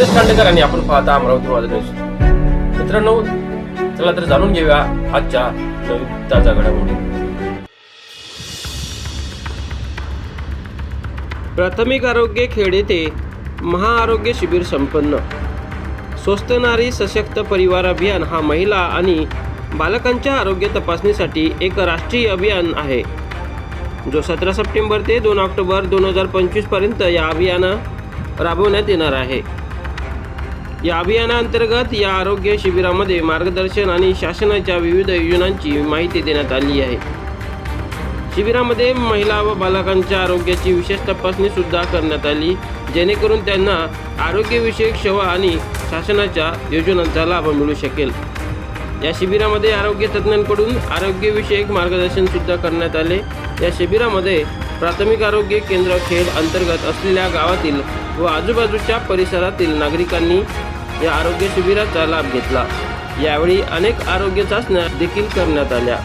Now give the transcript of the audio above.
सुरेश खांडेकर आणि आपण पाहता अमरावती माझा न्यूज. मित्रांनो चला तर जाणून घेऊया आजच्या नवीन ताजा घडामोडी प्राथमिक आरोग्य खेड येथे महाआरोग्य शिबिर संपन्न. स्वस्त नारी सशक्त परिवार अभियान हा महिला आणि बालकांच्या आरोग्य तपासणीसाठी एक राष्ट्रीय अभियान आहे. जो सतरा सप्टेंबर ते दोन ऑक्टोबर दोन हजार पंचवीसपर्यंत या अभियान राबवण्यात येणार आहे. या अभियानाअंतर्गत या आरोग्य शिबिरामध्ये मार्गदर्शन आणि शासनाच्या विविध योजनांची माहिती देण्यात आली आहे. शिबिरामध्ये महिला व बालकांच्या आरोग्याची विशेष तपासणी सुद्धा करण्यात आली जेणेकरून त्यांना आरोग्यविषयक सेवा आणि शासनाच्या योजनांचा लाभ मिळू शकेल. या शिबिरामध्ये आरोग्य तज्ज्ञांकडून आरोग्यविषयक मार्गदर्शन सुद्धा करण्यात आले. या शिबिरामध्ये प्राथमिक आरोग्य केंद्र खेड अंतर्गत असलेल्या गावातील व आजूबाजूच्या परिसरातील नागरिकांनी या आरोग्य शिबिराचा लाभ घेतला. यावेळी अनेक आरोग्य चाचण्या देखील करण्यात आल्या.